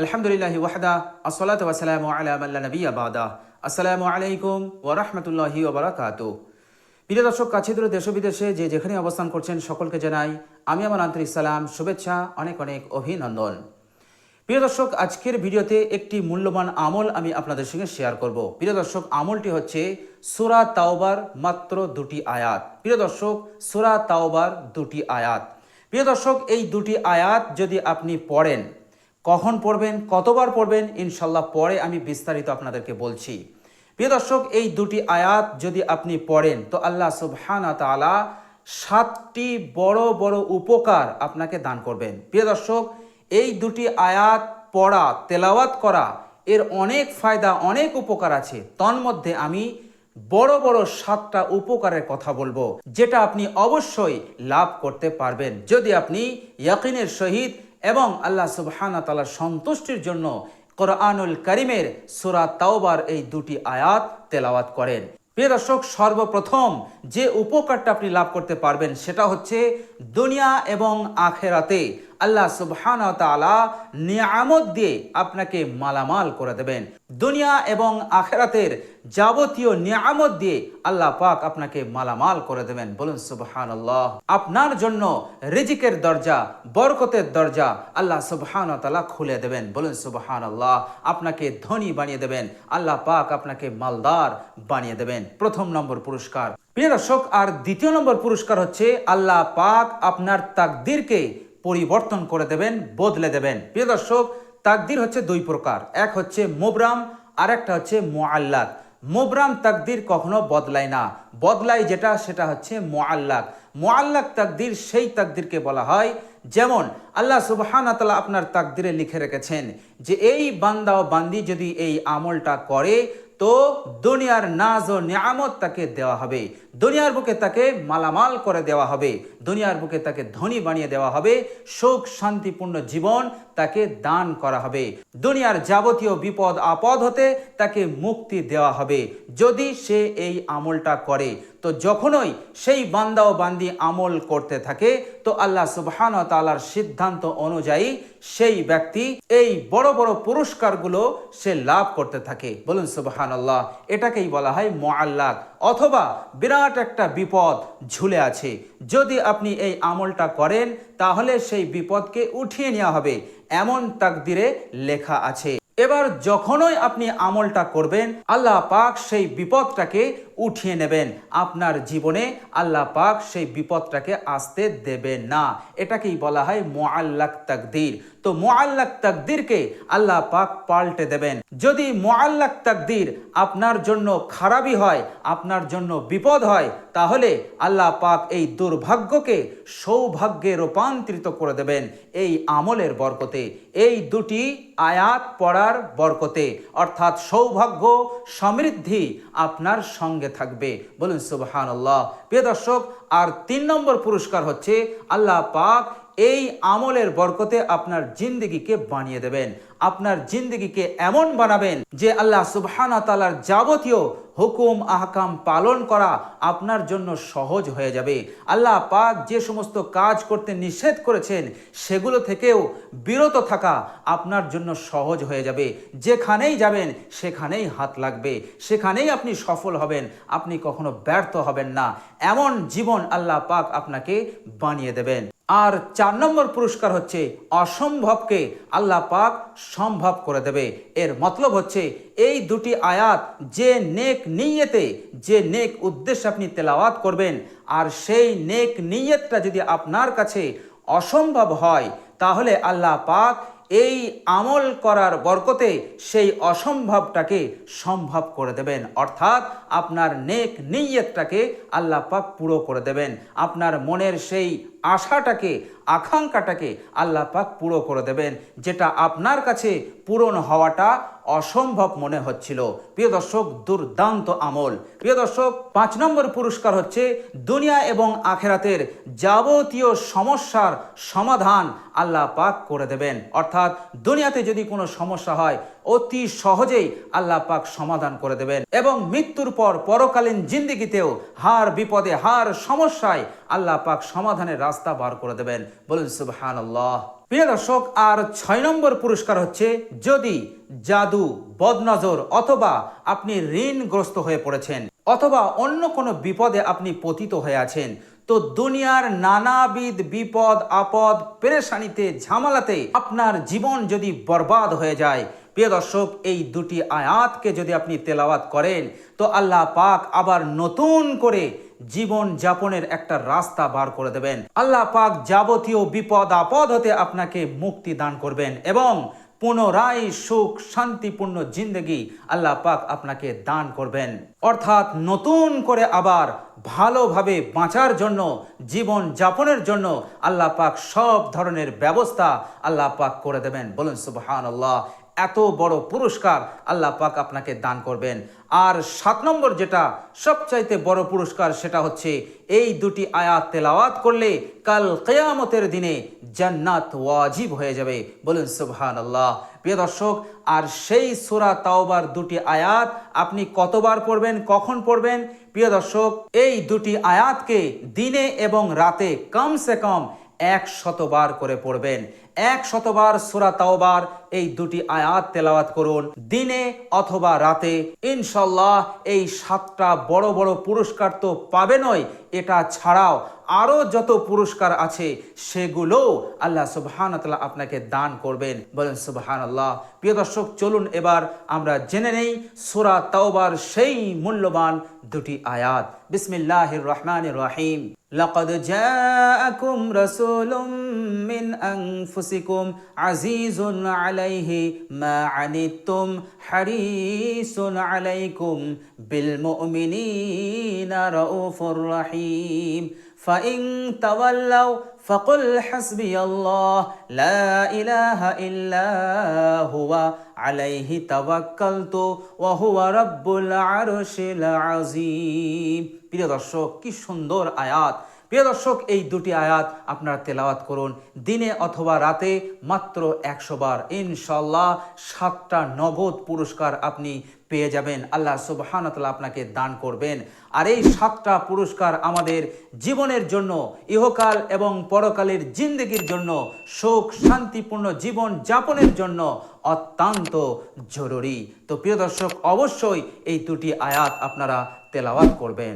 আলহামদুলিল্লাহি ওয়াহদা, আসসালাতু ওয়াসসালামু আলা মান লা নাবিয়্যা বাদা। আসসালামু আলাইকুম ওয়া রাহমাতুল্লাহি ওয়া বারাকাতুহু প্রিয় দর্শক, কাছে দূরে দেশ বিদেশে যে যেখানে অবস্থান করছেন সকলকে জানাই আমি আমার আন্তরিক সালাম, শুভেচ্ছা, অনেক অনেক অভিনন্দন। প্রিয় দর্শক, আজকের ভিডিওতে একটি মূল্যবান আমল আমি আপনাদের সঙ্গে শেয়ার করব। প্রিয় দর্শক, আমলটি হচ্ছে সুরা তাওবার মাত্র দুটি আয়াত। প্রিয় দর্শক, সুরা তাওবার দুটি আয়াত। প্রিয় দর্শক, এই দুটি আয়াত যদি আপনি পড়েন কখন পড়বেন, কতবার পড়বেন, ইনশাল্লাহ পরে আমি বিস্তারিত আপনাদেরকে বলছি। প্রিয় দর্শক, এই দুটি আয়াত যদি আপনি পড়েন, তো আল্লাহ সুবহানা সাতটি বড় বড় উপকার আপনাকে দান করবেন। প্রিয় দর্শক, এই দুটি আয়াত পড়া, তেলাওয়াত করা, এর অনেক ফায়দা, অনেক উপকার আছে। তন্মধ্যে আমি বড় বড় সাতটা উপকারের কথা বলব, যেটা আপনি অবশ্যই লাভ করতে পারবেন। যদি আপনি ইয়াকিনের সহিত এবং আল্লাহ সুবহানা তালার সন্তুষ্টির জন্য কোরআনুল করিমের সুরা তাওবার এই দুটি আয়াত তেলাওয়াত করেন। প্রিয় দর্শক, সর্বপ্রথম যে উপকারটা আপনি লাভ করতে পারবেন সেটা হচ্ছে দুনিয়া এবং আখেরাতে। আল্লাহ সুবহান নিয়ামত দিয়ে আপনাকে মালামাল করে দেবেন। দুনিয়া এবং আখেরাতের যাবতীয় নিয়ামত দিয়ে আল্লাহ পাক আপনাকে মালামাল করে দেবেন। বলুন সুবহান আপনার জন্য রিজিকের দরজা, বরকতের দরজা আল্লাহ সুবহান তাআলা খুলে দেবেন। বলুন সুবহান আপনাকে ধনী বানিয়ে দেবেন। আল্লাহ পাক আপনাকে মালদার বানিয়ে দেবেন। প্রথম নম্বর পুরস্কার। প্রিয় দর্শক, আর দ্বিতীয় নম্বর পুরস্কার হচ্ছে আল্লাহ পাক আপনার তাকদিরকে পরিবর্তন করে দেবেন, বদলে দেবেন। প্রিয় দর্শক, তাকদির হচ্ছে দুই প্রকার। এক হচ্ছে মোবরাম আর একটা হচ্ছে মোয়াল্লাক মোবরাম তাকদির কখনো বদলায় না। বদলায় যেটা, সেটা হচ্ছে মোয়াল্লাক মোয়াল্লাক তাকদির সেই তাকদিরকে বলা হয়, যেমন আল্লাহ সুবহানা তাআলা আপনার তাকদিরে লিখে রেখেছেন যে, এই বান্দা ও বান্দি যদি এই আমলটা করে, তো দুনিয়ার নাজ ও নিয়ামত তাকে দেওয়া হবে। দুনিয়ার বুকে তাকে মালামাল করে দেওয়া হবে। দুনিয়ার বুকে তাকে ধনী বানিয়ে দেওয়া হবে। সুখ, শান্তিপূর্ণ জীবন তাকে দান করা হবে। দুনিয়ার যাবতীয় বিপদ, আপদ হতে তাকে মুক্তি দেওয়া হবে। যদি সে এই আমলটা করে, তো যখনই সেই বান্দা ও বান্দি আমল করতে থাকে, তো আল্লাহ সুবহান তালার সিদ্ধান্ত অনুযায়ী সেই ব্যক্তি এই বড় বড় পুরস্কারগুলো সে লাভ করতে থাকে। বলুন সুবহান আল্লাহ এটাকেই বলা হয় মোয়াল্লাক অথবা বিরাট একটা বিপদ ঝুলে আছে। যদি আপনি এই আমলটা করেন, তাহলে সেই বিপদকে উঠিয়ে নেওয়া হবে, এমন তাকদিরে লেখা আছে। এবার যখনই আপনি আমলটা করবেন, আল্লাহ পাক সেই বিপদটাকে উঠিয়ে নেবেন। আপনার জীবনে আল্লাহ পাক সেই বিপদটাকে আসতে দেবেন না। এটাকেই বলা হয় মোয়াল্লাক তাকদির। তো মোয়াল্লাক তাকদিরকে আল্লাহ পাক পাল্টে দেবেন। যদি মোয়াল্লাক তাকদির আপনার জন্য খারাপই হয়, আপনার জন্য বিপদ হয়, তাহলে আল্লাহ পাক এই দুর্ভাগ্যকে সৌভাগ্যে রূপান্তরিত করে দেবেন এই আমলের বরকতে। এই দুটি আয়াত পড়ার বরকতে, অর্থাৎ সৌভাগ্য সমৃদ্ধি আপনার সঙ্গে থাকবে। বলুন সুবহান আল্লাহ প্রিয় দর্শক, আর তিন নম্বর পুরস্কার হচ্ছে আল্লাহ পাক এই আমলের বরকতে আপনার জিন্দগিকে বানিয়ে দেবেন। আপনার জিন্দগিকে এমন বানাবেন যে আল্লাহ সুবহানা তালার যাবতীয় হুকুম, আহকাম পালন করা আপনার জন্য সহজ হয়ে যাবে। আল্লাহ পাক যে সমস্ত কাজ করতে নিষেধ করেছেন, সেগুলো থেকেও বিরত থাকা আপনার জন্য সহজ হয়ে যাবে। যেখানেই যাবেন, সেখানেই হাত লাগবে। সেখানেই আপনি সফল হবেন। আপনি কখনো ব্যর্থ হবেন না। এমন জীবন আল্লাহ পাক আপনাকে বানিয়ে দেবেন। আর চার নম্বর পুরস্কার হচ্ছে অসম্ভবকে আল্লাহ পাক সম্ভব করে দেবে। এর মতলব হচ্ছে এই দুটি আয়াত যে নেক নিয়েতে, যে নেক উদ্দেশ্যে আপনি তেলাওয়াত করবেন, আর সেই নেক নিয়তটা যদি আপনার কাছে অসম্ভব হয়, তাহলে আল্লাহ পাক এই আমল করার বরকতে সেই অসম্ভবটাকে সম্ভব করে দেবেন। অর্থাৎ আপনার নেক নিয়তটাকে আল্লাহ পাক পুরো করে দেবেন। আপনার মনের সেই আশাটাকে, আকাঙ্ক্ষাটাকে আল্লাহ পাক পুরো করে দেবেন, যেটা আপনার কাছে পূরণ হওয়াটা অসম্ভব মনে হচ্ছিল। প্রিয় দর্শক, দুর্দান্ত আমল। প্রিয় দর্শক, পাঁচ নম্বর পুরস্কার হচ্ছে দুনিয়া এবং আখেরাতের যাবতীয় সমস্যার সমাধান আল্লাহ পাক করে দেবেন। অর্থাৎ দুনিয়াতে যদি কোনো সমস্যা হয়, অতি সহজেই আল্লাহ পাক সমাধান করে দেবেন। এবং মৃত্যুর পর পরকালীন জিন্দিগিতেও হার বিপদে, হার সমস্যায় আল্লাহ পাক সমাধানের রাস্তা বার করে দেবেন। বলুন সুবহান আল্লাহ প্রিয় দর্শক, আর ছয় নম্বর পুরস্কার হচ্ছে যদি জাদু, বদনজর অথবা আপনি ঋণগ্রস্ত হয়ে পড়েছেন অথবা অন্য কোনো বিপদে আপনি পতিত হয়ে আছেন, তো দুনিয়ার নানাবিধ বিপদ, আপদ, পেরেশানিতে, ঝামেলাতে আপনার জীবন যদি বরবাদ হয়ে যায়, প্রিয় দর্শক, এই দুটি আয়াতকে যদি আপনি তেলাওয়াত করেন, তো আল্লাহ পাক আবার নতুন করে জীবন যাপনের একটা রাস্তা বার করে দেবেন। আল্লাহ পাক যাবতীয় বিপদ, আপদ হতে আপনাকে মুক্তি দান করবেন এবং পুনরায় সুখ, শান্তিপূর্ণ জিন্দগি আল্লাহ পাক আপনাকে দান করবেন। অর্থাৎ নতুন করে আবার ভালোভাবে বাঁচার জন্য, জীবন যাপনের জন্য আল্লাহ পাক সব ধরনের ব্যবস্থা আল্লাহ পাক করে দেবেন। বলুন সুবহান আল্লাহ এত বড় পুরস্কার আল্লাহ পাক আপনাকে দান করবেন। আর সাত নম্বর যেটা সবচাইতে বড় পুরস্কার সেটা হচ্ছে এই দুটি আয়াত তেলাওয়াত করলে কাল কেয়ামতের দিনে জান্নাত ওয়াজিব হয়ে যাবে। বলুন সুবহান আল্লাহ প্রিয় দর্শক, আর সেই সুরা তাওবার দুটি আয়াত আপনি কতবার পড়বেন, কখন পড়বেন? প্রিয় দর্শক, এই দুটি আয়াতকে দিনে এবং রাতে কমসে কম এক শতবার করে পড়বেন। এক শতবার সুরা তাওবার এই দুটি আয়াত তেলাওয়াত করুন। দিনে অথবা রাতে ইনশাল্লাহ এই সাতটা বড় বড় পুরস্কার তো পাবেনই। এটা ছাড়াও আরও যত পুরস্কার আছে সেগুলো আল্লাহ সুবহান আপনাকে দান করবেন বলেন সুবহান আল্লাহ প্রিয় দর্শক চলুন এবার আমরা জেনে নেই সুরা তাওবার সেই মূল্যবান দুটি আয়াত বিসমিল্লাহির রহমানির রহিম لقد جاءكم رسول من أنفسكم عزيز عليه ما عنتم حريص عليكم بالمؤمنين رؤوف رحيم فإن تولوا فقل حسبي الله لا إله إلا هو عليه توكلت وهو رب العرش العظيم প্রিয় দর্শক কি সুন্দর আয়াত প্রিয় দর্শক, এই দুটি আয়াত আপনারা তেলাওয়াত করুন। দিনে অথবা রাতে মাত্র একশো বার। ইনশাল্লাহ সাতটা নগদ পুরস্কার আপনি পেয়ে যাবেন। আল্লাহ সুবহানতাল্লাহ আপনাকে দান করবেন। আর এই সাতটা পুরস্কার আমাদের জীবনের জন্য, ইহকাল এবং পরকালের জিন্দগির জন্য, সুখ, শান্তিপূর্ণ জীবন যাপনের জন্য অত্যন্ত জরুরি। তো প্রিয় দর্শক, অবশ্যই এই দুটি আয়াত আপনারা তেলাওয়াত করবেন।